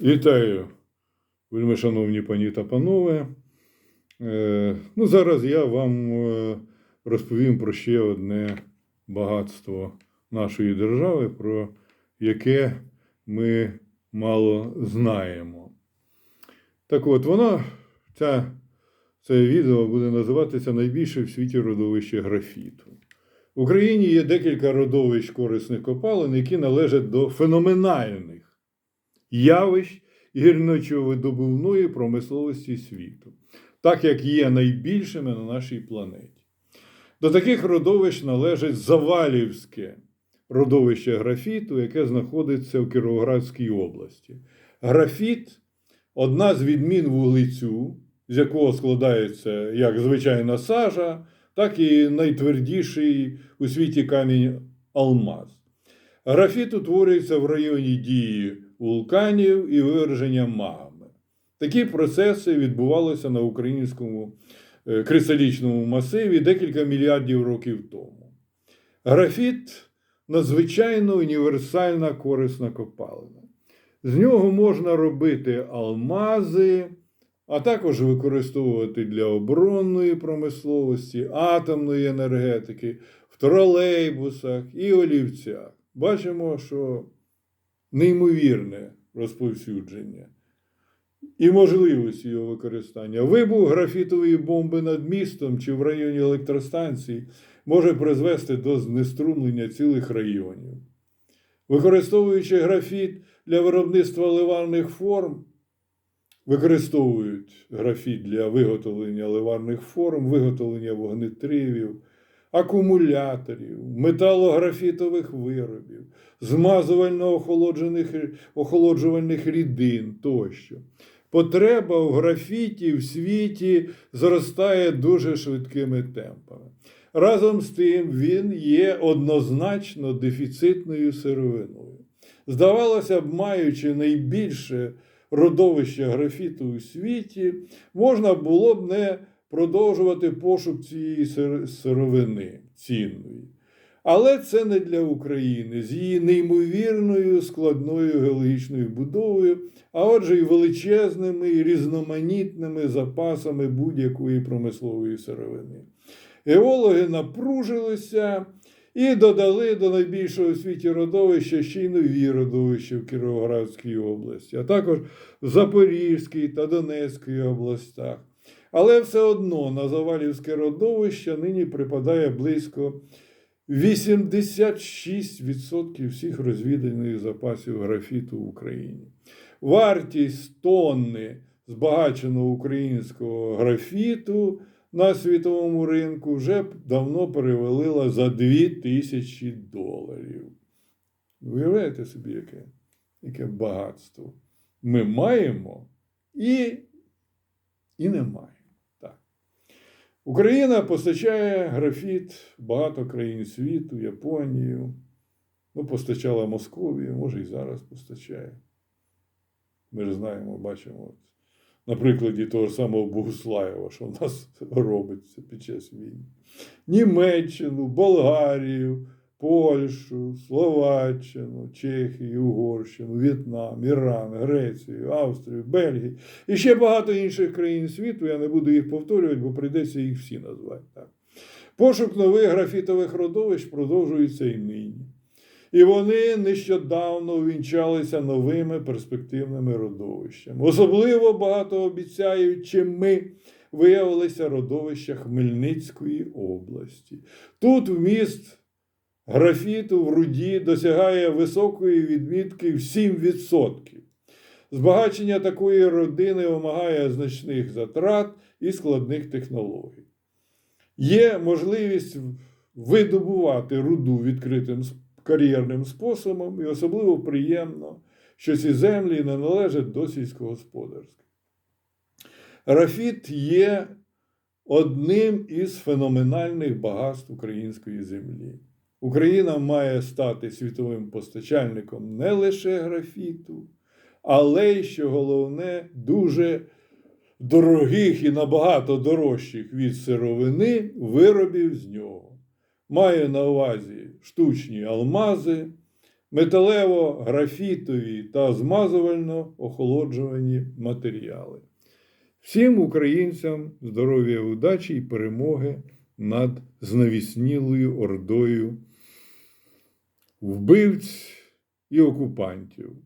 Вітаю, вельми шановні пані та панове. Е, Ну, зараз я вам е, розповім про ще одне багатство нашої держави, про яке ми мало знаємо. Так от, воно, ця, це відео буде називатися Найбільше в світі родовище графіту. В Україні є декілька родовищ корисних копалин, які належать до феноменальних явищ гірничо-видобувної промисловості світу, так як є найбільшими на нашій планеті. До таких родовищ належить Завалівське родовище графіту, яке знаходиться в Кіровоградській області. Графіт одна з відмін вуглецю, з якого складається як звичайна сажа, так і найтвердіший у світі камінь алмаз. Графіт утворюється в районі дії вулканів і виверження магми. Такі процеси відбувалися на українському е, кристалічному масиві декілька мільярдів років тому. Графіт надзвичайно універсальна корисна копалина. З нього можна робити алмази, а також використовувати для оборонної промисловості, атомної енергетики, в тролейбусах і олівцях. Бачимо, що неймовірне розповсюдження і можливості його використання. Вибух графітової бомби над містом чи в районі електростанції може призвести до знеструмлення цілих районів. Використовуючи графіт для виробництва ливарних форм, використовують графіт для виготовлення ливарних форм, виготовлення вогнетривів, акумуляторів, металографітових виробів, змазувально охолоджувальних рідин тощо. Потреба в графіті в світі зростає дуже швидкими темпами. Разом з тим, він є однозначно дефіцитною сировиною. Здавалося б, маючи найбільше родовище графіту у світі, можна було б не продовжувати пошук цієї сир- сировини цінної. Але це не для України з її неймовірною складною геологічною будовою, а отже, й величезними і різноманітними запасами будь-якої промислової сировини. Геологи напружилися і додали до найбільшого у світі родовища ще й нові родовища в Кіровоградській області, а також в Запорізькій та Донецькій областях. Але все одно на Завалівське родовище нині припадає близько 86% всіх розвіданих запасів графіту в Україні. Вартість тонни збагаченого українського графіту на світовому ринку вже давно перевалила за 2000 доларів. Уявляєте собі, яке, яке багатство ми маємо і, і не маємо. Так. Україна постачає графіт багато країн світу, Японію. Ну, постачала Московію, може і зараз постачає. Ми ж знаємо, бачимо. От, на прикладі того ж самого Богуслаєва, що в нас робиться під час війни. Німеччину, Болгарію, Польщу, Словаччину, Чехію, Угорщину, В'єтнам, Іран, Грецію, Австрію, Бельгію і ще багато інших країн світу. Я не буду їх повторювати, бо прийдеться їх всі назвати. Так. Пошук нових графітових родовищ продовжується і нині. І вони нещодавно увінчалися новими перспективними родовищами. Особливо багато обіцяють, чим ми виявилися родовища Хмельницької області. Тут вміст графіту в руді досягає високої відмітки в 7%. Збагачення такої родини вимагає значних затрат і складних технологій. Є можливість видобувати руду відкритим кар'єрним способом, і особливо приємно, що ці землі не належать до сільськогосподарських. Рафіт є одним із феноменальних багатств української землі. Україна має стати світовим постачальником не лише графіту, але й, що головне, дуже дорогих і набагато дорожчих від сировини виробів з нього. Маю на увазі штучні алмази, металево-графітові та змазувально-охолоджувані матеріали. Всім українцям здоров'я, удачі і перемоги над знавіснілою ордою вбивць і окупантів.